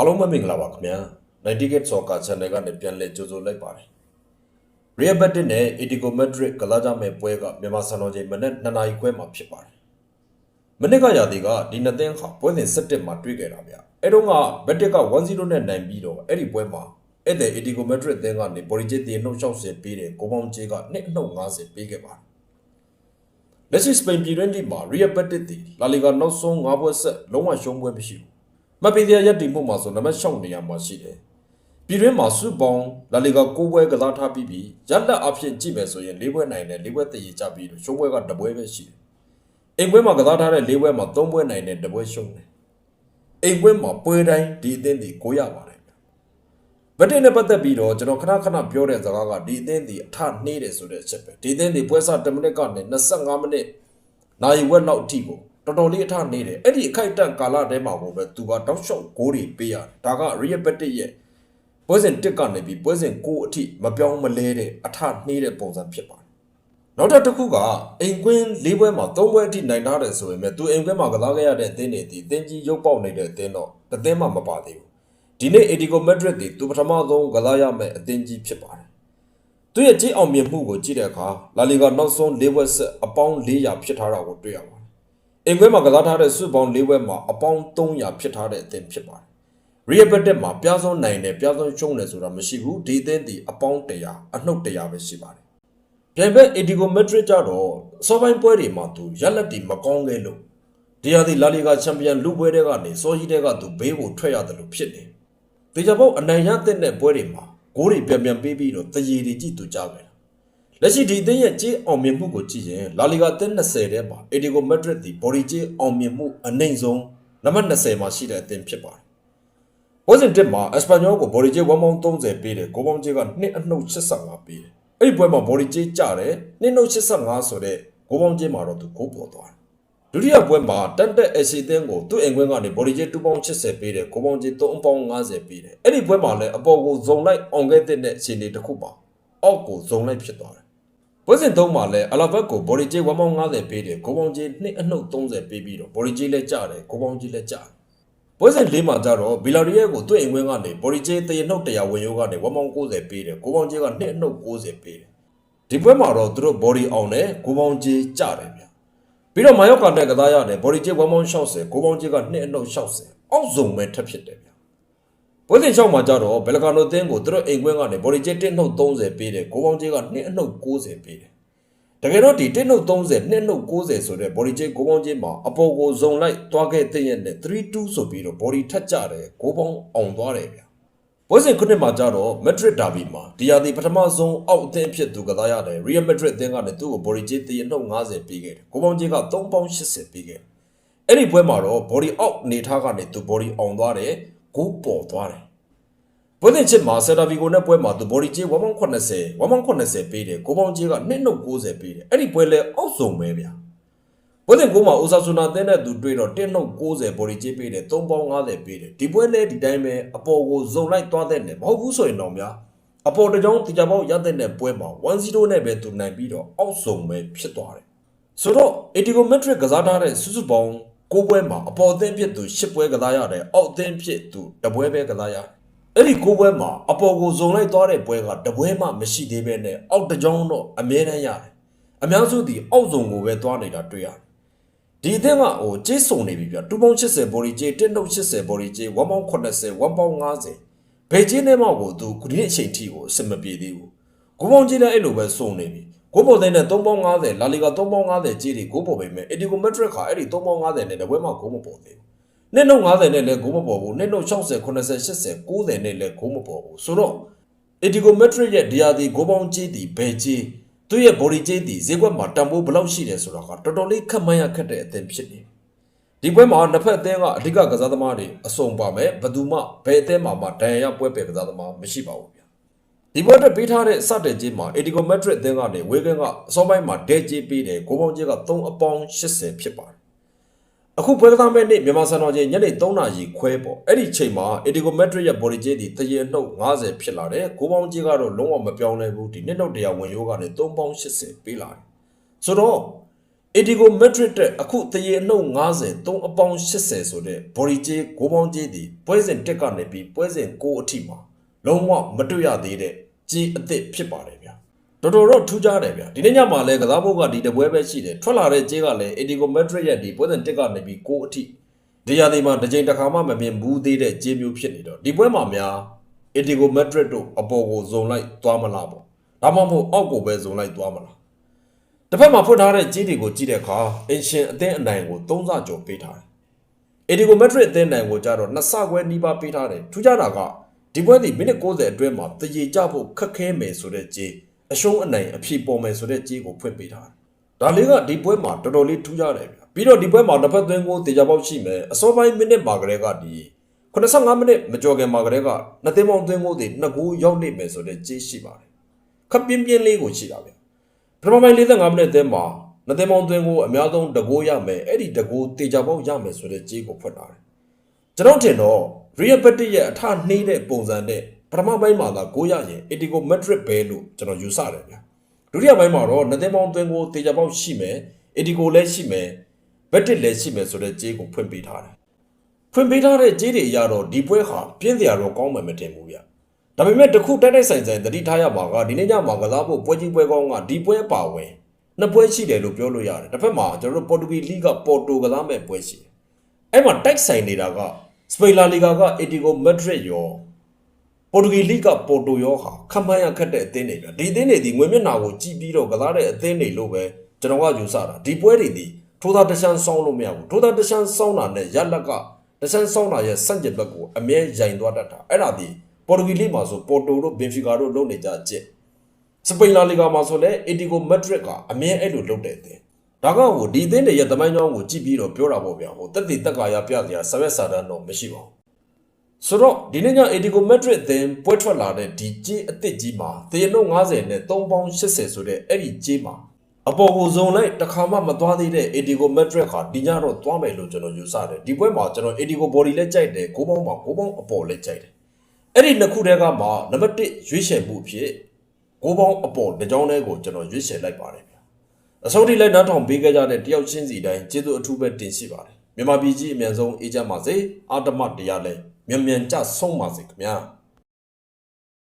အားလုံးပဲမင်္ဂလာပါခင်ဗျာ90 Gate Soccer Channel ကနေပြန်လည်ကြိုဆိုလိုက်ပါတယ် Real Betis နဲ့ Atletico Madrid ကစားကြမယ့်ပွဲကမြန်မာစံတော်ချိန်မနေ့2နာရီခွဲမှာဖြစ်ပါတယ်မနေ့ကရာသီကဒီနှစ်သင်းဟာပွဲစဉ်17မှာတွေ့ခဲ့တာဗျအဲ့တော့က Betis က1-0နဲ့နိုင်ပြီးတော့အဲ့ဒီပွဲမှာအဲ့တဲ့ Atletico Madrid သင်းကနေဘော်ရီဂျီတီနှုတ်60ပေးတယ်ကိုပေါင်းကျေးက2နှုတ်50ပေးခဲ့ပါတယ်လက်ရှိစပိန်ပြည်တွင်းလိမှာ Real Betis တီလာလီဂါနောက်ဆုံး5ပွဲဆက်လုံးဝရှုံးပွဲမရှိဘူး မပီဒီယာရက်တီမှုမှာဆိုနံပါတ်6နေရာမှာရှိတယ်။ပြည်တွင်းမှာစုပေါင်းလာလီဂါ9ပွဲကစားထားပြီးပြီးရလက်အဖြစ်ကြည့်မယ်ဆိုရင်၄ပွဲနိုင်တယ်၄ပွဲတည်ရကြပြီးတော့ရှုံးပွဲကတပွဲပဲရှိတယ်။အိမ်ပွဲမှာကစားထားတဲ့၄ပွဲမှာ3ပွဲနိုင်တယ်တပွဲရှုံးတယ်။အိမ်ပွဲမှာပွဲတိုင်းဒီအသင်းဒီ9ရပါတယ်ဗျ။ဗတ်တင်နဲ့ပတ်သက်ပြီးတော့ကျွန်တော်ခဏခဏပြောတဲ့စကားကဒီအသင်းဒီအထနှေးတယ်ဆိုတဲ့အချက်ပဲ။ဒီအသင်းဒီပွဲစား10မိနစ်ကနေ25မိနစ်နိုင်ဝက်လောက်အထိကို တော်တော်လေးအထနေတယ်အဲ့ဒီအခိုက်အတန့်ကာလထဲမှာကိုပဲသူကတောက်လျှောက်ဂိုးတွေပေးရတယ်ဒါက Real Betis ရဲ့ပွဲစဉ်1ကနေပြီးပွဲစဉ်9အထိမပြောင်းမလဲတဲ့အထနှေးတဲ့ပုံစံဖြစ်ပါတယ်နောက်တစ်ခုကအိမ်ကွင်း၄ပွဲမှာ၃ပွဲအထိနိုင်ထားတယ်ဆိုရင်ပဲသူအိမ်ကွင်းမှာကစားခဲ့ရတဲ့အသင်းတွေဒီအသင်းကြီးရုပ်ပေါက်နေတဲ့အသင်းတော့တစ်သင်းမှမပါသေးဘူးဒီနေ့ Atletico Madrid ဒီသူပထမဆုံးကစားရမယ့်အသင်းကြီးဖြစ်ပါတယ်သူရဲ့ကြီးအောင်မြင်မှုကိုကြည့်တဲ့အခါလာလီဂါနောက်ဆုံး၄ပွဲဆက်အပေါင်း400ဖြစ်ထားတာကိုတွေ့ရပါတယ်။ အင်ကွဲမှာကစားထားတဲ့စုပေါင်း၄ပွဲမှာအပေါင်း300ဖြစ်ထားတဲ့အသင်းဖြစ်ပါတယ်။ Real Betis မှာပြားစုံနိုင်တယ်ပြားစုံရှုံးတယ်ဆိုတာမရှိဘူးဒီအသင်းဒီအပေါင်း100အနှုတ်100ပဲရှိပါတယ်။ပြန်ဘက် Atletico Madrid ကြတော့စောပိုင်းပွဲတွေမှာသူရက်လက်တီမကောင်းခဲ့လို့ဒီဟာဒီလာလီဂါချန်ပီယံလူပွဲတွေကနေစောကြီးတွေကသူဘေးကိုထွက်ရတယ်လို့ဖြစ်နေ။တေချာပေါက်အနိုင်ရတဲ့ပွဲတွေမှာဂိုးတွေပြန်ပြန်ပေးပြီးတော့တရေတွေကြည့်သူကြခဲ့တာ။ လက်ရှိဒီအသင်းရဲ့ကြေးအောင်မြင်မှုကိုကြည့်ရင်လာလီဂါအသင်း20ထဲမှာအက်ဒီကိုမက်ဒရစ်ဒီဘော်ဒီကြေးအောင်မြင်မှုအနိုင်ဆုံးနံပါတ်20မှာရှိတဲ့အသင်းဖြစ်ပါတယ်။ပွဲစဉ်တစ်မှာအက်စပန်ညောကိုဘော်ဒီကြေး130ပေးတယ်ကိုပေါင်းကြေးက2အနှုတ်85ပေးတယ်။အဲ့ဒီပွဲမှာဘော်ဒီကြေးကျတယ်2နှုတ်85ဆိုတဲ့ကိုပေါင်းကြေးမှာတော့သူကိုပေါ်သွားတယ်။ဒုတိယပွဲမှာတန်တက်အစီအသင်းကိုသူ့အိမ်ခွင်းကနေဘော်ဒီကြေး2ပေါင်း80ပေးတယ်ကိုပေါင်းကြေး3ပေါင်း50ပေးတယ်။အဲ့ဒီပွဲမှာလည်းအပေါ်ကိုဇုံလိုက်အောင်ခဲ့တဲ့အခြေအနေတစ်ခုပါအောက်ကိုဇုံလိုက်ဖြစ်သွားတယ် ပွဲစဉ်သုံးမှာလဲအလာဘက်ကိုဘော်ဒီဂျေ150ပေးတယ်ကိုပေါင်းကြီး2အနှုတ်30ပေးပြီးတော့ဘော်ဒီဂျေလည်းကျတယ်ကိုပေါင်းကြီးလည်းကျတယ်ပွဲစဉ်၄မှာကျတော့ဘီလာရီယက်ကိုတွေ့အိမ်ဝင်းကနေဘော်ဒီဂျေတရနှုတ်100ဝင်ရိုးကနေ190ပေးတယ်ကိုပေါင်းကြီးက2အနှုတ်90ပေးတယ်ဒီပွဲမှာတော့သူတို့ဘော်ဒီအောင်တယ်ကိုပေါင်းကြီးကျတယ်ဗျပြီးတော့မာယော့ကာနဲ့ကစားရတယ်ဘော်ဒီဂျေ160ကိုပေါင်းကြီးက2အနှုတ်60အောက်စုံပဲထပ်ဖြစ်တယ်ဗျ ပွဲစဉ်6မှာကြတော့ဘယ်လကာနိုတင်းကိုသူတို့အိမ်ကွင်းကနေဘော်ဒီဂျက်1နှုတ်30ပေးတယ်ကိုပေါင်းကြီးက2အနှုတ်60ပေးတယ်တကယ်တော့ဒီ1နှုတ်30 2နှုတ်60ဆိုတဲ့ဘော်ဒီဂျက်ကိုပေါင်းကြီးမှာအပေါ်ကိုဇုံလိုက်သွားခဲ့တဲ့ရက်နဲ့3-2ဆိုပြီးတော့ဘော်ဒီထက်ကြတယ်ကိုပေါင်းအောင်သွားတယ်ဗျပွဲစဉ်ခုနှစ်မှာကြတော့မက်ဒရစ်ဒါဘီမှာဒီယာဒီပထမဆုံးအောက်အသင်းဖြစ်သူကစားရတယ်ရီယယ်မက်ဒရစ်အသင်းကနေသူ့ကိုဘော်ဒီဂျက်1နှုတ်50ပေးခဲ့တယ်ကိုပေါင်းကြီးက3ပေါင်း80ပေးခဲ့တယ်အဲ့ဒီပွဲမှာတော့ body out အနေထားကနေသူ body အောင်သွားတယ် ကိုပေါ်သွားတယ်ပွဲစဉ်ချစ်မှာ Celta Vigo နဲ့ပွဲမှာသူ body ကြီး180 180ပေးတယ်ကိုပေါင်းကြီးက2နှုတ်90ပေးတယ်အဲ့ဒီပွဲလဲအောက်ဆုံးပဲဗျာပွဲစဉ်ကိုမှာ Osasuna တင်းတဲ့သူတွေ့တော့1နှုတ်90 body ကြီးပေးတယ်3ပေါင်း90ပေးတယ်ဒီပွဲလဲဒီတိုင်းပဲအပေါ်ကိုဇုံလိုက်သွားတဲ့နဲ့မဟုတ်ဘူးဆိုရင်တော့ဗျာအပေါ်တစ်ကြောင်းတရားပေါက်ရတဲ့နဲ့ပွဲမှာ1-0နဲ့ပဲသူနိုင်ပြီးတော့အောက်ဆုံးပဲဖြစ်သွားတယ်ဆိုတော့ Atletico Madrid ကစားထားတဲ့စုစုပေါင်း ၉ပွဲမှာအပေါ်အသင်းဖြစ်သူ၈ပွဲကစားရတယ်အောက်အသင်းဖြစ်သူတပွဲပဲကစားရတယ်အဲ့ဒီ၉ပွဲမှာအပေါ်ကိုဇုံလိုက်သွားတဲ့ပွဲကတပွဲမှမရှိသေးပဲနဲ့အောက်တစ်ကြောင်းတော့အမြဲတမ်းရတယ်အများစုဒီအောက်ဇုံကိုပဲသွားနေတာတွေ့ရတယ်ဒီအသင်းကဟိုကျေးစုံနေပြီပြ2ပေါင်း80ဘော်ဒီကျေး1နှုတ်80ဘော်ဒီကျေး1ပေါင်း80 1ပေါင်း50ဘယ်ကျေးနဲ့မှကိုသူခုဒီအချိန်ထိကိုအဆင်မပြေသေးဘူးကိုပေါင်းကြီးလည်းအဲ့လိုပဲစုံနေပြီ ကိုပေါ်တဲ့နဲ့3ပေါင်း50လာလီဂါ3ပေါင်း50ကြီးတွေကိုပေါ်ပေမဲ့အက်ဒီကိုမက်ဒရစ်ခါအဲ့ဒီ3ပေါင်း50နဲ့လည်းဘယ်မှကိုမပေါ်သေးဘူးနှစ်နှုတ်50နဲ့လည်းကိုမပေါ်ဘူးနှစ်နှုတ်60 80 80 90နဲ့လည်းကိုမပေါ်ဘူးဆိုတော့အက်ဒီကိုမက်ဒရစ်ရဲ့ဒီယာဒီကိုပေါင်းကြီးဒီဘယ်ကြီးသူ့ရဲ့ body ကြီးဒီဈေးကွက်မှာတန်ဖိုးဘယ်လောက်ရှိတယ်ဆိုတာကတော်တော်လေးခက်မှန်းရခက်တဲ့အသင်းဖြစ်နေပြီဒီပွဲမှာနှစ်ဖက်အသင်းကအဓိကကစားသမားတွေအစုံပါမယ်ဘယ်သူမှဘယ်အသင်းမှာမှဒဏ်ရာရပွဲပယ်ကစားသမားမရှိပါဘူးဗျာ ဒီပွဲအတွက်ပေးထားတဲ့စတဲ့ကြီးမှာ Atletico Madrid အသင်းကနေဝေဂန်ကအစောပိုင်းမှာဒဲကြီးပေးတယ်ကိုပေါင်းကြီးက3အပေါင်း80ဖြစ်ပါတယ်အခုပွဲကစားမဲ့နေ့မြန်မာစံတော်ချိန်ညနေ3နာရီခွဲပေါ့အဲ့ဒီချိန်မှာ Atletico Madrid ရဲ့ body ကြီးဒီတရေနှုတ်90ဖြစ်လာတယ်ကိုပေါင်းကြီးကတော့လုံးဝမပြောင်းလဲဘူးဒီနှစ်နှုတ်တရားဝင်ရိုးကနေ3ပေါင်း80ပေးလာတယ်ဆိုတော့ Etigo Madrid တဲ့အခုတရေအနှုတ်90 3အပေါင်း80ဆိုတဲ့ body ကြီးကိုပေါင်းကြီးဒီပွဲစဉ်တက်ကနေပြီးပွဲစဉ်6အထိမှာ လုံးဝမတွေ့ရသေးတဲ့ကြီးအသစ်ဖြစ်ပါတယ်ဗျာတော်တော်တော့ထူးခြားတယ်ဗျာဒီနေ့ညမှာလဲကစားဖို့ကဒီတပွဲပဲရှိတယ်ထွက်လာတဲ့ကြီးကလည်း Etigo Madrid ရဲ့ဒီပွဲစဉ်တက်ကနေပြီး6အထိဒီရာသီမှာတစ်ချိန်တစ်ခါမှမမြင်ဘူးသေးတဲ့ကြီးမျိုးဖြစ်နေတော့ဒီပွဲမှာများ Etigo Madrid တို့အပေါ်ကိုဇုံလိုက်သွားမလားပေါ့ဒါမှမဟုတ်အောက်ကိုပဲဇုံလိုက်သွားမလားတစ်ဖက်မှာဖွင့်ထားတဲ့ကြီးတွေကိုကြည့်တဲ့အခါအင်ရှင်အသင်းအနိုင်ကို3ဆကျော်ပေးထားတယ်။အေဒီကိုမက်ဒရစ်အသင်းအနိုင်ကိုကြတော့နှစ်ဆခွဲနီးပါးပေးထားတယ်။ထူးခြားတာက ဒီပွဲဒီမိနစ်60အတွင်းမှာတရေကြဖို့ခက်ခဲမယ်ဆိုတဲ့ကြီးအရှုံးအနိုင်အဖြေပေါ်မယ်ဆိုတဲ့ကြီးကိုဖွင့်ပေးထားတယ်။ဒါလေးကဒီပွဲမှာတော်တော်လေးထူးခြားတယ်ဗျ။ပြီးတော့ဒီပွဲမှာတစ်ဖက်သွင်းကိုတေချာပေါက်ရှိမယ်။အစောပိုင်းမိနစ်မှာကလေးကဒီ85မိနစ်မကျော်ခင်မှာကလေးကနှစ်သိန်းပေါင်းသွင်းကိုဒီနှစ်ကူရောက်နေမယ်ဆိုတဲ့ကြီးရှိပါတယ်။ခပ်ပြင်းပြင်းလေးကိုရှိတာဗျ။ပထမပိုင်း45မိနစ်အသင်းမှာနှစ်သိန်းပေါင်းသွင်းကိုအများဆုံးတကိုးရမယ်အဲ့ဒီတကိုးတေချာပေါက်ရမယ်ဆိုတဲ့ကြေးကိုဖွင့်လာတယ်ကျွန်တော်ထင်တော့ Real Betis ရဲ့အထနှေးတဲ့ပုံစံနဲ့ပထမပိုင်းမှာသာကိုးရရင် Atletico Madrid ပဲလို့ကျွန်တော်ယူဆတယ်ဗျာဒုတိယပိုင်းမှာတော့နှစ်သိန်းပေါင်းသွင်းကိုတေချာပေါက်ရှိမယ် Atletico လည်းရှိမယ် Betis လည်းရှိမယ်ဆိုတဲ့ကြေးကိုဖွင့်ပေးထားတယ်ဖွင့်ပေးထားတဲ့ကြေးတွေအရတော့ဒီပွဲဟာပြင်းစရာတော့ကောင်းမှမထင်ဘူးဗျာဒါပေမဲ့တခုတိုက်တိုက်ဆိုင်ဆိုင်တတိထားရမှာကဒီနေ့ညမှာကစားဖို့ပွဲကြီးပွဲကောင်းကဒီပွဲပါဝင်နှစ်ပွဲရှိတယ်လို့ပြောလို့ရတယ်တစ်ဖက်မှာကျွန်တော်တို့ပေါ်တူဂီလိကပေါ်တိုကစားမဲ့ပွဲရှိတယ်အဲ့မှာတိုက်ဆိုင်နေတာက စပိန်လာလီဂါကအေတီဂိုမက်ဒရစ်ရောပေါ်တူဂီလိကပေါ်တိုရောဟာခမန်းရခက်တဲ့အသင်းတွေဗျဒီအသင်းတွေဒီငွေမျက်နှာကိုကြည့်ပြီးတော့ကစားတဲ့အသင်းတွေလို့ပဲကျွန်တော်ကယူဆတာဒီပွဲတွေဒီထိုးသားတချမ်းဆောင်းလို့မရဘူးထိုးသားတချမ်းဆောင်းတာနဲ့ရက်လက်ကတချမ်းဆောင်းတာရဲ့စန့်ကျင်ဘက်ကိုအမြဲယိုင်သွားတတ်တာအဲ့ဒါဒီပေါ်တူဂီလိမှာဆိုပေါ်တိုတို့ဘင်ဖီကာတို့လုပ်နေကြအကျင့်စပိန်လာလီဂါမှာဆိုလည်းအီတီကိုမက်ဒရစ်ကအမြဲအဲ့လိုလုပ်တဲ့အသင်း ဒါကဟိုဒီအသင်းတွေရဲ့တမိုင်းကြောင်းကိုကြည့်ပြီးတော့ပြောတာပေါ့ဗျာဟိုတက်တည်တက်ကာရပြစရာဆဝက်စာတန်းတော့မရှိပါဘူးဆိုတော့ဒီနေ့ညအီတီကိုမက်ဒရစ်အသင်းပွဲထွက်လာတဲ့ဒီကြေးအသစ်ကြီးမှာတရနုံ90နဲ့3ပေါင်း80ဆိုတဲ့အဲ့ဒီကြေးမှာအပေါ်ကိုဇုံလိုက်တစ်ခါမှမသွားသေးတဲ့ Etigo Madrid ခါဒီညတော့သွားမယ်လို့ကျွန်တော်ယူဆတယ်ဒီပွဲမှာကျွန်တော် Etigo body လည်းကြိုက်တယ်ကိုပေါင်းမှာကိုပေါင်းအပေါ်လည်းကြိုက်တယ်အဲ့ဒီနှစ်ခုတည်းကမှနံပါတ်1ရွေးချယ်မှုအဖြစ်ကိုပေါင်းအပေါ်တစ်ကြောင်းတည်းကိုကျွန်တော်ရွေးချယ်လိုက်ပါတယ်ဗျာ အစိုးရလည်းနောက်ထောင်ပေးခဲ့ကြတဲ့တယောက်ချင်းစီတိုင်းကျေးဇူးအထူးပဲတင်ရှိပါတယ်မြန်မာပြည်ကြီးအမြန်ဆုံးအေဂျင့်ပါစေအာတမတရားလည်းမြန်မြန်ကြဆုံးပါစေခင်ဗျာ